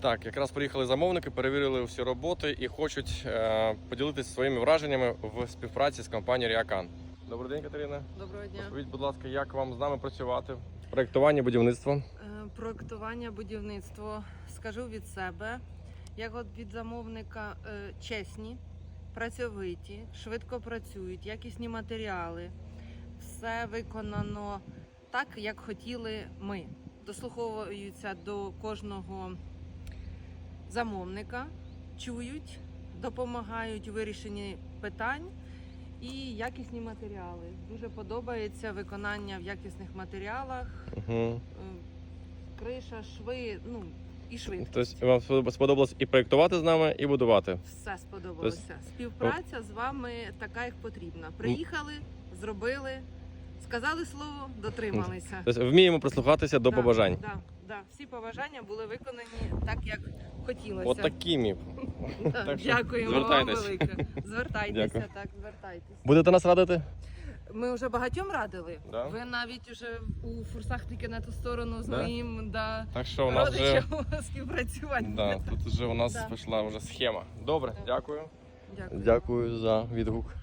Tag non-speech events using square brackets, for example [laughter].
Так, якраз приїхали замовники, перевірили всі роботи і хочуть е, поділитися своїми враженнями в співпраці з компанією Ріакан. Добрий день, Катерина. Доброго дня. Розповідь, будь ласка, як вам з нами працювати? Проєктування, будівництво. Е, Проектування, будівництво. Скажу від себе, як от від замовника е, чесні, працьовиті, швидко працюють, якісні матеріали. Все виконано так, як хотіли ми. Дослуховуються до кожного замовника, чують, допомагають у вирішенні питань. І якісні матеріали. Дуже подобається виконання в якісних матеріалах. Угу. Криша, шви, ну і швидкість. Тобто вам сподоб- сподобалось і проєктувати з нами, і будувати. Все сподобалося. Співпраця з вами така, як потрібна. Приїхали, зробили, сказали слово, дотрималися. Тобто вміємо прислухатися до Да, побажань. Да, да. Всі побажання були виконані так, як хотілося. От такими. Да, [laughs] так що Дякуємо вам звертайтесь. велике. Звертайтеся, Дякую. так, звертайтеся. Будете нас радити? Ми вже багатьом радили. Да? Ви навіть уже у фурсах тільки на ту сторону з Да? моїм да, Так що у нас вже родичем [laughs] співпрацювати. да, тут вже у нас Да. пішла вже схема. Добре, дякую. Дякую. Дякую за відгук.